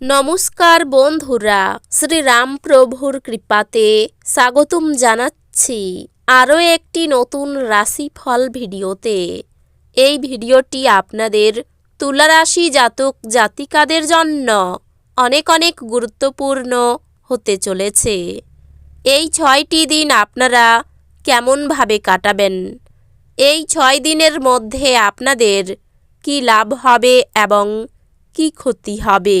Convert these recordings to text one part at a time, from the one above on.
নমস্কার বন্ধুরা শ্রীরাম প্রভুর কৃপাতে স্বাগতম জানাচ্ছি আরও একটি নতুন রাশিফল ভিডিওতে। এই ভিডিওটি আপনাদের তুলা রাশি জাতক জাতিকাদের জন্য অনেক অনেক গুরুত্বপূর্ণ হতে চলেছে। এই ছয়টি দিন আপনারা কেমনভাবে কাটাবেন? এই ছয় দিনের মধ্যে আপনাদের কি লাভ হবে এবং কি ক্ষতি হবে?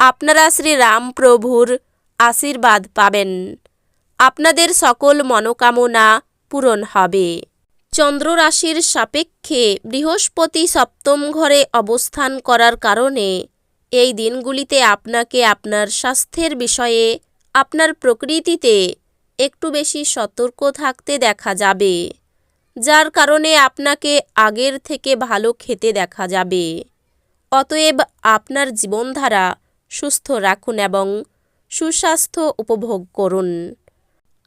আপনারা শ্রী শ্রীরামপ্রভুর আশীর্বাদ পাবেন। আপনাদের সকল মনোকামনা পূরণ হবে। চন্দ্র রাশির সাপেক্ষে বৃহস্পতি সপ্তম ঘরে অবস্থান করার কারণে এই দিনগুলিতে আপনাকে আপনার স্বাস্থ্যের বিষয়ে, আপনার প্রকৃতিতে একটু বেশি সতর্ক থাকতে দেখা যাবে, যার কারণে আপনাকে আগের থেকে ভালো খেতে দেখা যাবে। অতএব আপনার জীবনধারা সুস্থ রাখুন এবং সুস্বাস্থ্য উপভোগ করুন।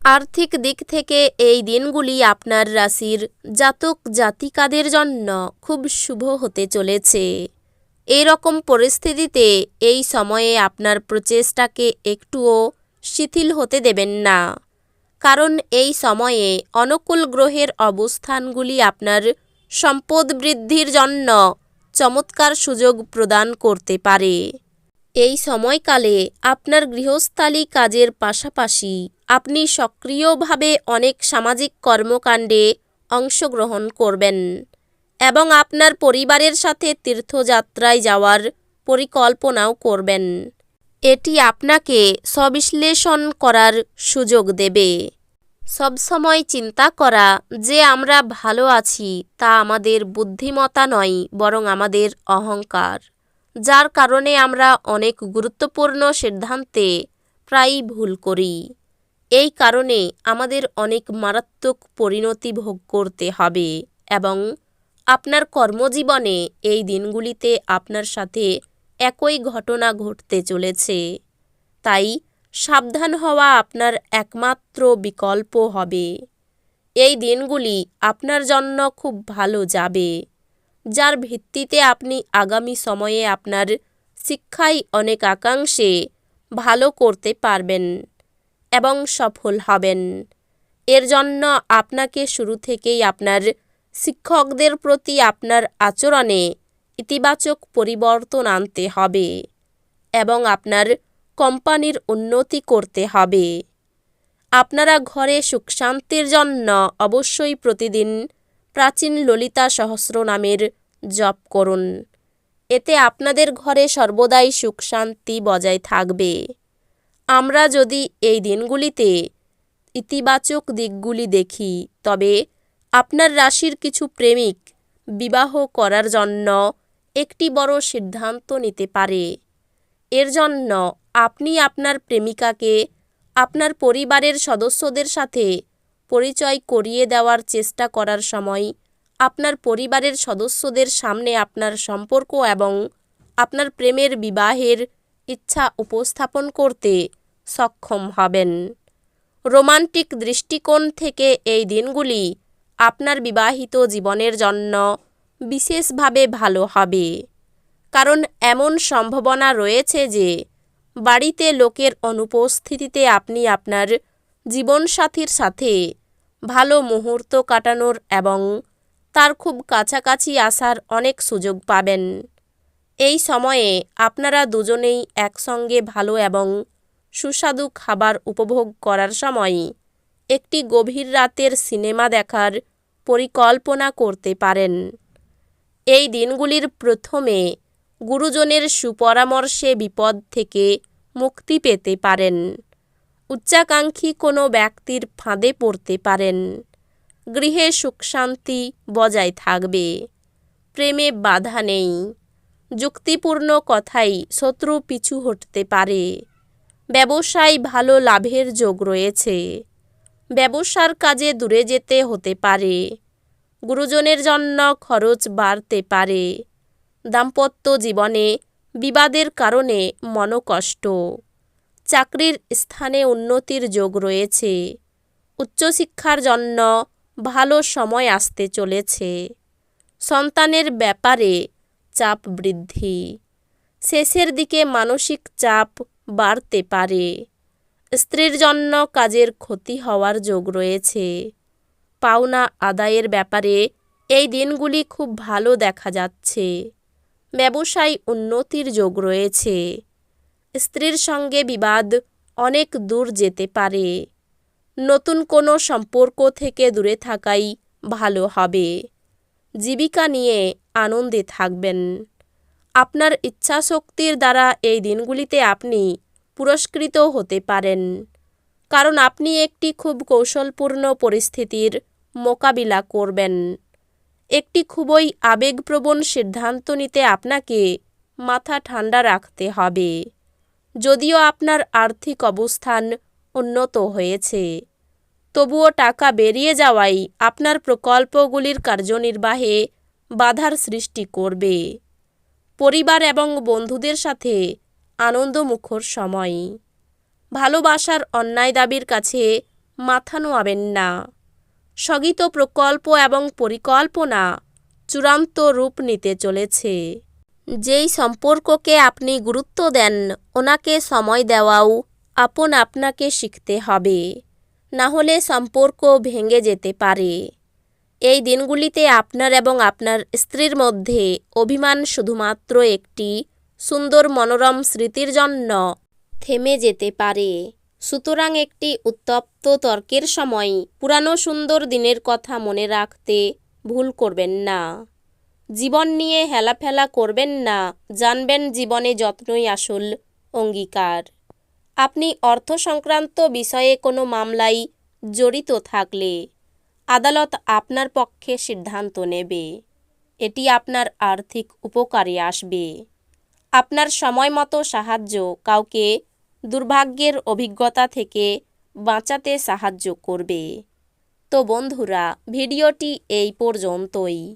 আর্থিক দিক থেকে এই দিনগুলি আপনার রাশির জাতক জাতিকাদের জন্য খুব শুভ হতে চলেছে। এই রকম পরিস্থিতিতে এই সময়ে আপনার প্রচেষ্টাকে একটুও শিথিল হতে দেবেন না। কারণ এই সময়ে অনুকূল গ্রহের অবস্থানগুলি আপনার সম্পদ বৃদ্ধির জন্য চমৎকার সুযোগ প্রদান করতে পারে। এই সময়কালে আপনার গৃহস্থালী কাজের পাশাপাশি আপনি সক্রিয়ভাবে অনেক সামাজিক কর্মকাণ্ডে অংশগ্রহণ করবেন এবং আপনার পরিবারের সাথে তীর্থযাত্রায় যাওয়ার পরিকল্পনাও করবেন। এটি আপনাকে সবিশ্লেষণ করার সুযোগ দেবে। সবসময় চিন্তা করা যে আমরা ভালো আছি তা আমাদের বুদ্ধিমতা নয়, বরং আমাদের অহংকার। যার কারণে আমরা অনেক গুরুত্বপূর্ণ সিদ্ধান্তে প্রায়ই ভুল করি। এই কারণে আমাদের অনেক মারাত্মক পরিণতি ভোগ করতে হবে এবং আপনার কর্মজীবনে এই দিনগুলিতে আপনার সাথে একই ঘটনা ঘটতে চলেছে। তাই সাবধান হওয়া আপনার একমাত্র বিকল্প হবে। এই দিনগুলি আপনার জন্য খুব ভালো যাবে। যার ভিত্তিতে আপনি আগামী সময়ে আপনার শিক্ষায় অনেক আকাঙ্ক্ষে ভালো করতে পারবেন এবং সফল হবেন। এর জন্য আপনাকে শুরু থেকেই আপনার শিক্ষকদের প্রতি আপনার আচরণে ইতিবাচক পরিবর্তন আনতে হবে এবং আপনার কোম্পানির উন্নতি করতে হবে। আপনারা ঘরে সুখ শান্তির জন্য অবশ্যই প্রতিদিন প্রাচীন ললিতা সহস্র নামের জপ করুন। এতে আপনাদের ঘরে সর্বদাই সুখ শান্তি বজায় থাকবে। আমরা যদি এই দিনগুলিতে ইতিবাচক দিকগুলি দেখি, তবে আপনার রাশির কিছু প্রেমিক বিবাহ করার জন্য একটি বড় সিদ্ধান্ত নিতে পারে। এর জন্য আপনি আপনার প্রেমিকাকে আপনার পরিবারের সদস্যদের সাথে পরিচয় করিয়ে দেওয়ার চেষ্টা করার সময় আপনার পরিবারের সদস্যদের সামনে আপনার সম্পর্ক এবং আপনার প্রেমের বিবাহের ইচ্ছা উপস্থাপন করতে সক্ষম হবেন। রোমান্টিক দৃষ্টিকোণ থেকে এই দিনগুলি আপনার বিবাহিত জীবনের জন্য বিশেষভাবে ভালো হবে। কারণ এমন সম্ভাবনা রয়েছে যে বাড়িতে লোকের অনুপস্থিতিতে আপনি আপনার জীবনসাথীর সাথে ভালো মুহূর্ত কাটানোর এবং তার খুব কাছাকাছি আসার অনেক সুযোগ পাবেন। এই সময়ে আপনারা দুজনেই একসঙ্গে ভালো এবং সুস্বাদু খাবার উপভোগ করার সময় একটি গভীর রাতের সিনেমা দেখার পরিকল্পনা করতে পারেন। এই দিনগুলির প্রথমে গুরুজনের সুপরামর্শে বিপদ থেকে মুক্তি পেতে পারেন। উচ্চাকাঙ্ক্ষী কোনো ব্যক্তির ফাঁদে পড়তে পারেন। গৃহে সুখ শান্তি বজায় থাকবে। প্রেমে বাধা নেই। যুক্তিপূর্ণ কথাই শত্রু পিছু হটতে পারে। ব্যবসায় ভালো লাভের যোগ রয়েছে। ব্যবসার কাজে দূরে যেতে হতে পারে। গুরুজনের জন্য খরচ বাড়তে পারে। দাম্পত্য জীবনে বিবাদের কারণে মনোকষ্ট। চাকরির স্থানে উন্নতির যোগ রয়েছে। উচ্চশিক্ষার জন্য ভালো সময় আসতে চলেছে। সন্তানের ব্যাপারে চাপ বৃদ্ধি। শেষের দিকে মানসিক চাপ বাড়তে পারে। স্ত্রীর জন্য কাজের ক্ষতি হওয়ার যোগ রয়েছে। পাওনা আদায়ের ব্যাপারে এই দিনগুলি খুব ভালো দেখা যাচ্ছে। ব্যবসায় উন্নতির যোগ রয়েছে। স্ত্রীর সঙ্গে বিবাদ অনেক দূর যেতে পারে। নতুন কোনো সম্পর্ক থেকে দূরে থাকাই ভালো হবে। জীবিকা নিয়ে আনন্দে থাকবেন। আপনার ইচ্ছাশক্তির দ্বারা এই দিনগুলিতে আপনি পুরস্কৃত হতে পারেন। কারণ আপনি একটি খুব কৌশলপূর্ণ পরিস্থিতির মোকাবিলা করবেন। একটি খুবই আবেগপ্রবণ সিদ্ধান্ত নিতে আপনাকে মাথা ঠান্ডা রাখতে হবে। যদিও আপনার আর্থিক অবস্থান উন্নত হয়েছে। তবুও টাকা বেরিয়ে যাওয়াই আপনার প্রকল্পগুলির কার্যনির্বাহে বাধার সৃষ্টি করবে। পরিবার এবং বন্ধুদের সাথে আনন্দমুখর সময়। ভালোবাসার অন্যায় দাবির কাছে মাথা নোয়াবেন না। স্থগিত প্রকল্প এবং পরিকল্পনা চূড়ান্ত রূপ নিতে চলেছে। যেই সম্পর্ককে আপনি গুরুত্ব দেন, ওনাকে সময় দেওয়াও আপন আপনাকে শিখতে হবে। না হলে সম্পর্ক ভেঙে যেতে পারে। এই দিনগুলিতে আপনার এবং আপনার স্ত্রীর মধ্যে অভিমান শুধুমাত্র একটি সুন্দর মনোরম স্মৃতির জন্য থেমে যেতে পারে। সুতরাং একটি উত্তপ্ত তর্কের সময় পুরানো সুন্দর দিনের কথা মনে রাখতে ভুল করবেন না। জীবন নিয়ে হেলাফেলা করবেন না, জানবেন জীবনে যত্নই আসল অঙ্গীকার। আপনি অর্থ সংক্রান্ত বিষয়ে কোনো মামলায় জড়িত থাকলে আদালত আপনার পক্ষে সিদ্ধান্ত নেবে। এটি আপনার আর্থিক উপকারে আসবে। আপনার সময় মতো সাহায্য কাউকে দুর্ভাগ্যের অভিজ্ঞতা থেকে বাঁচাতে সাহায্য করবে। তো বন্ধুরা, ভিডিওটি এই পর্যন্তই।